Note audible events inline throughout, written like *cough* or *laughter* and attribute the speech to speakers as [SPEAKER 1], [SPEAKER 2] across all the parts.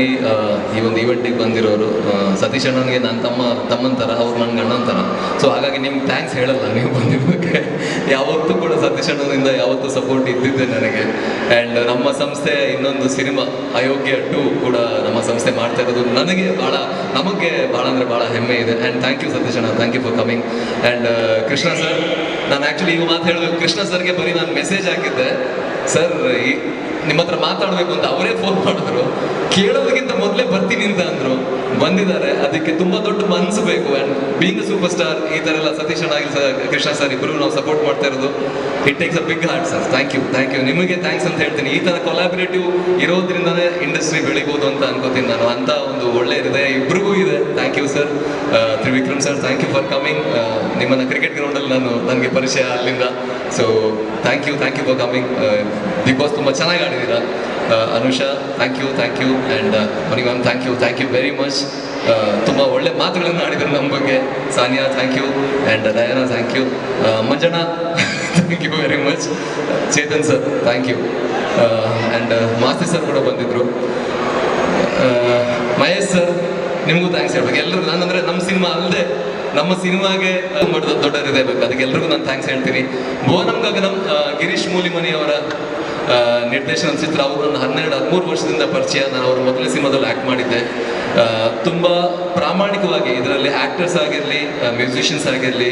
[SPEAKER 1] ಈ ಈ ಒಂದು ಇವೆಂಟಿಗೆ ಬಂದಿರೋರು ಸತೀಶ್ ಅಣ್ಣನಿಗೆ ನನ್ನ ತಮ್ಮ, ತಮ್ಮನ ಥರ ಅವ್ರು ನನ್ನ ಗಂಡನ ಥರ ಸೊ ಹಾಗಾಗಿ ನಿಮ್ಗೆ ಥ್ಯಾಂಕ್ಸ್ ಹೇಳಲ್ಲ, ನೀವು ಬಂದಿದ್ದಕ್ಕೆ ಯಾವತ್ತೂ ಕೂಡ ಸತೀಶ್ ಅಣ್ಣನಿಂದ ಯಾವತ್ತೂ ಸಪೋರ್ಟ್ ಇದ್ದಿದ್ದೆ ನನಗೆ. ಆ್ಯಂಡ್ ನಮ್ಮ ಸಂಸ್ಥೆ ಇನ್ನೊಂದು ಸಿನಿಮಾ, ಅಯೋಗ್ಯ ಟು ಕೂಡ ನಮ್ಮ ಸಂಸ್ಥೆ ಮಾಡ್ತಾ ಇರೋದು. ನನಗೆ ಭಾಳ ನಮಗೆ ಭಾಳ ಅಂದರೆ ಭಾಳ ಹೆಮ್ಮೆ ಇದೆ. ಆ್ಯಂಡ್ ಥ್ಯಾಂಕ್ ಯು ಸತೀಶ್ ಅಣ್ಣ thank you for coming and Krishna sir ನಾನು ಆ್ಯಕ್ಚುಲಿ ಈಗ ಮಾತು ಹೇಳಬೇಕು. ಕೃಷ್ಣ ಸರ್ಗೆ ಬರೀ ನಾನು ಮೆಸೇಜ್ ಹಾಕಿದ್ದೆ. ಸರ್ ಈ ನಿಮ್ಮ ಹತ್ರ ಮಾತಾಡಬೇಕು ಅಂತ ಅವರೇ ಫೋನ್ ಮಾಡಿದ್ರು. ಕೇಳೋದಕ್ಕಿಂತ ಮೊದಲೇ ಬರ್ತೀನಿ ಅಂತ ಅಂದ್ರು. ಬಂದಿದ್ದಾರೆ. ಅದಕ್ಕೆ ತುಂಬಾ ದೊಡ್ಡ ಮನ್ಸು ಬೇಕು. ಅಂಡ್ ಬೀಂಗ್ ಸೂಪರ್ ಸ್ಟಾರ್ ಈ ತರ ಎಲ್ಲ ಸತೀಶ್ ಅಣ್ಣ ಕೃಷ್ಣ ಸರ್ ಇಬ್ಬರು ನಾವು ಸಪೋರ್ಟ್ ಮಾಡ್ತಾ ಇರೋದು. It takes a big heart sir thank you thank you ನಿಮಗೆ ಥ್ಯಾಂಕ್ಸ್ ಅಂತ ಹೇಳ್ತೀನಿ. ಈ ಥರ ಕೊಲಾಬರೇಟಿವ್ ಇರೋದ್ರಿಂದನೇ ಇಂಡಸ್ಟ್ರಿ ಬೆಳಿಬೋದು ಅಂತ ಅನ್ಕೋತೀನಿ ನಾನು. ಅಂತ ಒಂದು ಒಳ್ಳೆ ಹೃದಯ ಇಬ್ರಿಗೂ ಇದೆ. Thank you sir Trivikram sir thank you for coming ನಿಮ್ಮನ್ನು ಕ್ರಿಕೆಟ್ ಗ್ರೌಂಡಲ್ಲಿ ನಾನು, ನನಗೆ ಪರಿಚಯ ಅಲ್ಲಿಂದ so thank you thank you for coming big boss ತುಂಬ ಚೆನ್ನಾಗಿ ಆಡಿದ್ದೀರಾ? Anusha thank you thank you and Mani ma'am thank you thank you very much ತುಂಬ ಒಳ್ಳೆ ಮಾತುಗಳನ್ನು ಆಡಿದ್ರು ನಮ್ಮ ಬಗ್ಗೆ. Sania thank you and Diana thank you Manjanna thank you very much Chetan sir thank you and Masti sir ಕೂಡ ಬಂದಿದ್ರು. Mahesh sir ನಿಮಗೂ thanks ಹೇಳ್ಬೇಕು. ಎಲ್ಲರಿಗೂ ನಾನಂದರೆ ನಮ್ಮ ಸಿನಿಮಾ ಅಲ್ಲದೆ ನಮ್ಮ ಸಿನಿಮಾಗೆ ಮಾಡಿದ ದೊಡ್ಡ ಹೃದಯ ಬೇಕು. ಅದಕ್ಕೆ ಎಲ್ರಿಗೂ ನಾನು ಥ್ಯಾಂಕ್ಸ್ ಹೇಳ್ತೀನಿ. ಗಗನಂ ಆ, ಗಿರೀಶ್ ಮೂಲಿಮನಿ ಅವರ ಆ, ನಿರ್ದೇಶನದ ಚಿತ್ರ ಅವರು ಒಂದು ಹನ್ನೆರಡು ಹದಿಮೂರು ವರ್ಷದಿಂದ ಪರಿಚಯ. ನಾನು ಅವರು ಮೊದಲ ಸಿನಿಮಾದಲ್ಲಿ ಆ್ಯಕ್ಟ್ ಮಾಡಿದ್ದೆ. ತುಂಬ ಪ್ರಾಮಾಣಿಕವಾಗಿ ಇದರಲ್ಲಿ ಆ್ಯಕ್ಟರ್ಸ್ ಆಗಿರಲಿ ಮ್ಯೂಸಿಷಿಯನ್ಸ್ ಆಗಿರಲಿ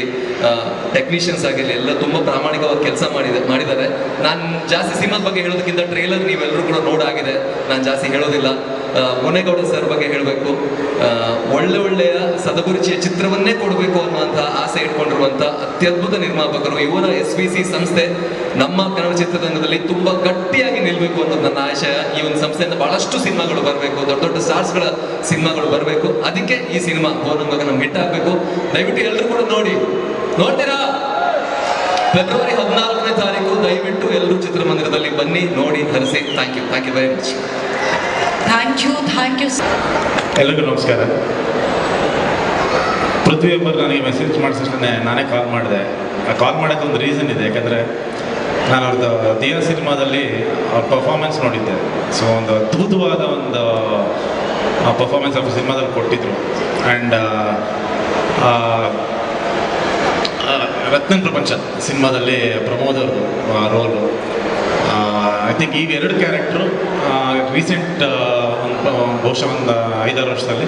[SPEAKER 1] ಟೆಕ್ನಿಷಿಯನ್ಸ್ ಆಗಿರಲಿ ಎಲ್ಲ ತುಂಬ ಪ್ರಾಮಾಣಿಕವಾಗಿ ಕೆಲಸ ಮಾಡಿದೆ ಮಾಡಿದ್ದಾರೆ. ನಾನು ಜಾಸ್ತಿ ಸಿನಿಮಾದ ಬಗ್ಗೆ ಹೇಳೋದಕ್ಕಿಂತ ಟ್ರೈಲರ್ ನೀವೆಲ್ಲರೂ ಕೂಡ ನೋಡಾಗಿದೆ. ನಾನು ಜಾಸ್ತಿ ಹೇಳೋದಿಲ್ಲ. ಮುನೇಗೌಡ ಸರ್ ಬಗ್ಗೆ ಹೇಳಬೇಕು. ಒಳ್ಳೆ ಒಳ್ಳೆಯ ಸದಗುರುಚಿಯ ಚಿತ್ರವನ್ನೇ ಕೊಡಬೇಕು ಅನ್ನುವಂಥ ಆಸೆ ಇಟ್ಕೊಂಡಿರುವಂಥ ಅತ್ಯದ್ಭುತ ನಿರ್ಮಾಪಕರು ಇವರ ಎಸ್ ವಿ ಸಿ ಸಂಸ್ಥೆ ನಮ್ಮ ಕನ್ನಡ ಚಿತ್ರರಂಗದಲ್ಲಿ ತುಂಬ ಗಟ್ಟಿಯಾಗಿ ನಿಲ್ಲಬೇಕು ಅನ್ನೋದು ನನ್ನ ಆಶಯ. ಈ ಒಂದು ಸಂಸ್ಥೆಯಿಂದ ಬಹಳಷ್ಟು ಸಿನಿಮಾಗಳು ಬರಬೇಕು, ದೊಡ್ಡ ದೊಡ್ಡ ಸ್ಟಾರ್ಸ್ಗಳ ಸಿನಿಮಾಗಳು ಬರಬೇಕು. ಅದಕ್ಕೆ ಈ ಸಿನಿಮಾ ಬೋನಂಗಾಗ ನಮ್ಗೆ ಹಿಟ್ ಆಗಬೇಕು. ದಯವಿಟ್ಟು ಎಲ್ಲರೂ ಕೂಡ ನೋಡಿ. ನೋಡ್ತೀರಾ? ಫೆಬ್ರವರಿ ಹದಿನಾಲ್ಕನೇ ತಾರೀಕು, ದಯವಿಟ್ಟು ಎಲ್ಲರೂ ಚಿತ್ರಮಂದಿರದಲ್ಲಿ ಬನ್ನಿ, ನೋಡಿ, ಹರಿಸಿ. Thank you thank you very much
[SPEAKER 2] thank you thank you
[SPEAKER 3] ಎಲ್ಲರಿಗೂ ನಮಸ್ಕಾರ. ಪೃಥ್ವಿಯೊಬ್ಬರು ನನಗೆ ಮೆಸೇಜ್ ಮಾಡಿಸಿದ್ರೆ ನಾನೇ ಕಾಲ್ ಮಾಡಿದೆ. ಆ ಕಾಲ್ ಮಾಡೋಕ್ಕೆ ಒಂದು ರೀಸನ್ ಇದೆ, ಯಾಕಂದರೆ ನಾನು ಅವ್ರದ್ದು ದಿಯ ಸಿನಿಮಾದಲ್ಲಿ ಪರ್ಫಾರ್ಮೆನ್ಸ್ ನೋಡಿದ್ದೆ. ಸೊ ಒಂದು ಅದ್ಭುತವಾದ ಒಂದು ಪರ್ಫಾರ್ಮೆನ್ಸ್ ಅವ್ರ ಸಿನಿಮಾದಲ್ಲಿ ಕೊಟ್ಟಿದ್ರು. ಆ್ಯಂಡ್ ರತ್ನನ್ ಪ್ರಪಂಚ ಸಿನಿಮಾದಲ್ಲಿ ಪ್ರಮೋದ್ ಅವರು ರೋಲು ಐ ಥಿಂಕ್ ಈಗ ಎರಡು ಕ್ಯಾರೆಕ್ಟ್ರು ರೀಸೆಂಟ್ ಒಂದು ಬಹುಶಃ ಒಂದು ಐದಾರು ವರ್ಷದಲ್ಲಿ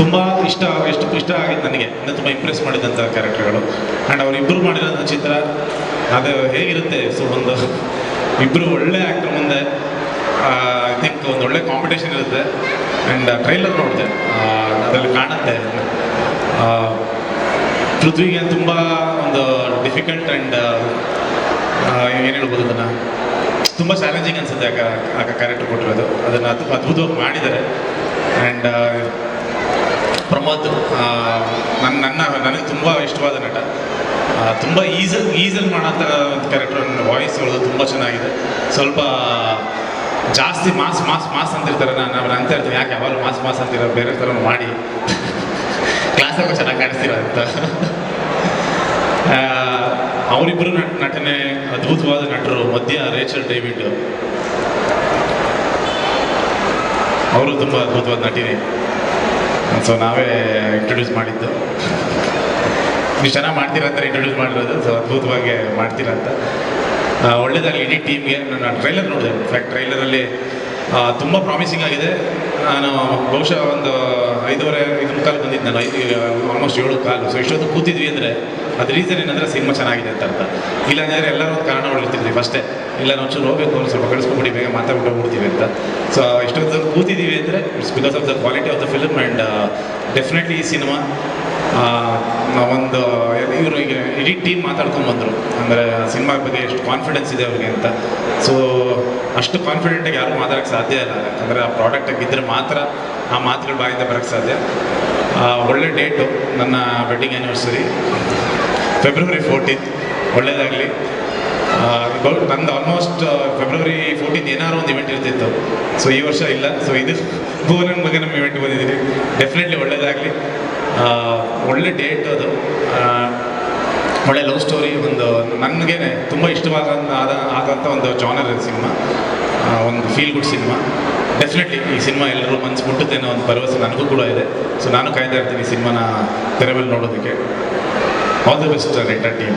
[SPEAKER 3] ತುಂಬ ಇಷ್ಟ, ಎಷ್ಟು ಇಷ್ಟ ಆಗಿದ್ದು ನನಗೆ. ಅಂದರೆ ತುಂಬ ಇಂಪ್ರೆಸ್ ಮಾಡಿದಂಥ ಕ್ಯಾರೆಕ್ಟರ್ಗಳು ಆ್ಯಂಡ್ ಅವರಿಬ್ಬರು ಮಾಡಿರೋಂಥ ಚಿತ್ರ, ಅದು ಹೇಗಿರುತ್ತೆ ಸೊ ಒಂದು ಇಬ್ಬರು ಒಳ್ಳೆ ಆ್ಯಕ್ಟರ್ ಮುಂದೆ ಐ ಥಿಂಕ್ ಒಂದು ಒಳ್ಳೆ ಕಾಂಪಿಟೇಷನ್ ಇರುತ್ತೆ. ಆ್ಯಂಡ್ ಟ್ರೈಲರ್ ನೋಡಿದೆ. ಅದರಲ್ಲಿ ಕಾಣುತ್ತೆ. ಪೃಥ್ವಿಗೆ ತುಂಬ ಒಂದು ಡಿಫಿಕಲ್ಟ್ ಆ್ಯಂಡ್ ಏನು ಹೇಳ್ಬೋದು ಅದನ್ನು ತುಂಬ ಚಾಲೆಂಜಿಂಗ್ ಅನ್ಸುತ್ತೆ ಆ ಕ್ಯಾರೆಕ್ಟರ್ ಕೊಟ್ಟಿರೋದು. ಅದನ್ನು ತುಂಬ ಅದ್ಭುತವಾಗಿ ಮಾಡಿದ್ದಾರೆ. ಆ್ಯಂಡ್ ಪ್ರಮೋದ್ ನನ್ನ ನನ್ನ ನನಗೆ ತುಂಬ ಇಷ್ಟವಾದ ನಟ. ತುಂಬ ಈಸಲ್ ಈಸಲ್ ಮಾಡೋಂಥ ಕ್ಯಾರೆಕ್ಟರ್ ವಾಯ್ಸ್ ಹೇಳೋದು ತುಂಬ ಚೆನ್ನಾಗಿದೆ. ಸ್ವಲ್ಪ ಜಾಸ್ತಿ ಮಾಸ್ ಮಾಸ್ ಮಾಸ್ ಅಂತಿರ್ತಾರೆ. ನಾನು ನಾನು ಅಂತ ಇರ್ತೀನಿ. ಯಾಕೆ ಯಾವಾಗ ಮಾಸ್ ಮಾಸ್ ಅಂತಿರೋ ಬೇರೆ ಥರ ಮಾಡಿ. *laughs* ಕ್ಲಾಸಲ್ಲಿ ಚೆನ್ನಾಗಿ ಕಾಣಿಸ್ತೀರ ಅಂತ. *laughs* ಆ, ಅವರಿಬ್ಬರು ನಟ ನಟನೆ, ಅದ್ಭುತವಾದ ನಟರು, ಮಧ್ಯ ರೇಚಲ್ ಡೇವಿಡ್. ಅವರು ತುಂಬ ಅದ್ಭುತವಾದ ನಟಿನಿ. ಸೊ ನಾವೇ ಇಂಟ್ರೊಡ್ಯೂಸ್ ಮಾಡಿದ್ದು. ನೀವು ಚೆನ್ನಾಗಿ ಮಾಡ್ತೀರಾ ಅಂತ ಇಂಟ್ರೊಡ್ಯೂಸ್ ಮಾಡಿರೋದು ಸೊ ಅದ್ಭುತವಾಗಿ ಮಾಡ್ತೀರಾ ಅಂತ. ಒಳ್ಳೆದಾಗಲಿ, ಇಡೀ ಟೀಮ್ಗೆ ನಾನು ಟ್ರೈಲರ್ ನೋಡಿದೆ. ಇನ್ಫ್ಯಾಕ್ಟ್ ಟ್ರೈಲರಲ್ಲಿ ತುಂಬ ಪ್ರಾಮಿಸಿಂಗ್ ಆಗಿದೆ. ನಾನು ಬಹುಶಃ ಒಂದು ಐದೂವರೆ ಐದು ಮುಕ್ಕಾಲು ಬಂದಿದ್ದು ನಾನು. ಐದು ಆಲ್ಮೋಸ್ಟ್ ಏಳು ಕಾಲು. ಸೊ ಇಷ್ಟೊತ್ತು ಕೂತಿದ್ವಿ ಅಂದರೆ ಅದು ರೀಸನ್ ಏನಂದರೆ ಸಿನಿಮಾ ಚೆನ್ನಾಗಿದೆ ಅಂತ ಅರ್ಥ. ಇಲ್ಲ ಅಂದರೆ ಎಲ್ಲರೂ ಒಂದು ಕಾರಣ ಹೊಳಿತಿದ್ವಿ ಫಸ್ಟೇ ಇಲ್ಲ, ನಾವು ಚೂರು ಹೋಗ್ಬೇಕು ಒಂದು ಸ್ವಲ್ಪ ಕಳಿಸ್ಕೊಂಡ್ಬಿಡಿ ಬೇಗ ಮಾತಾಡ್ಬಿಟ್ಟು ಹೋಗ್ಬಿಡ್ತೀವಿ ಅಂತ. ಸೊ ಇಷ್ಟೊತ್ತು ಕೂತಿದ್ದೀವಿ ಅಂದರೆ it's because of the quality of the film and definitely ಈ ಸಿನಿಮಾ ಒಂದು, ಇವರು ಈಗ ಇಡೀ ಟೀಮ್ ಮಾತಾಡ್ಕೊಂಡು ಬಂದರು. ಅಂದರೆ ಸಿನಿಮಾ ಬಗ್ಗೆ ಎಷ್ಟು ಕಾನ್ಫಿಡೆನ್ಸ್ ಇದೆ ಅವ್ರಿಗೆ ಅಂತ. ಸೊ ಅಷ್ಟು ಕಾನ್ಫಿಡೆಂಟಾಗಿ ಯಾರು ಮಾತಾಡೋಕ್ಕೆ ಸಾಧ್ಯ ಇಲ್ಲ. ಯಾಕಂದರೆ ಆ ಪ್ರಾಡಕ್ಟಾಗಿದ್ದರೆ ಮಾತ್ರ ಆ ಮಾತುಗಳು ಬಾಯಿಂದ ಬರೋಕ್ಕೆ ಸಾಧ್ಯ. ಒಳ್ಳೆ ಡೇಟು ನನ್ನ ವೆಡ್ಡಿಂಗ್ ಆ್ಯನಿವರ್ಸರಿ ಫೆಬ್ರವರಿ ಫೋರ್ಟೀನ್ತ್ ಒಳ್ಳೆಯದಾಗಲಿ ನಂದು ಆಲ್ಮೋಸ್ಟ್ ಫೆಬ್ರವರಿ ಫೋರ್ಟೀನ್ ಏನಾದ್ರು ಒಂದು ಇವೆಂಟ್ ಇರ್ತಿತ್ತು. ಸೊ ಈ ವರ್ಷ ಇಲ್ಲ. ಸೊ ಇದು ಭುವನ ಬಗ್ಗೆ ನಮ್ಮ ಇವೆಂಟ್ ಬಂದಿದ್ದೀನಿ ಡೆಫಿನೆಟ್ಲಿ ಒಳ್ಳೆಯದಾಗಲಿ ಒಳ್ಳೆ ಡೇಟ್ ಅದು. ಒಳ್ಳೆ ಲವ್ ಸ್ಟೋರಿ ಒಂದು ನನಗೆ ತುಂಬ ಇಷ್ಟವಾದ ಆದ ಆದಂಥ ಒಂದು ಜಾನರ್ ಸಿನಿಮಾ. ಒಂದು ಫೀಲ್ ಗುಡ್ ಸಿನಿಮಾ. ಡೆಫಿನೆಟ್ಲಿ ಈ ಸಿನಿಮಾ ಎಲ್ಲರೂ ಮನಸ್ಸು ಮುಟ್ಟುತ್ತೆ ಅನ್ನೋ ಒಂದು ಭರವಸೆ ನನಗೂ ಕೂಡ ಇದೆ. ಸೊ ನಾನು ಕಾಯ್ತಾ ಇರ್ತೀನಿ ಈ ಸಿನಿಮಾನ ಮೇಲೆ ನೋಡೋದಕ್ಕೆ. All the best renter team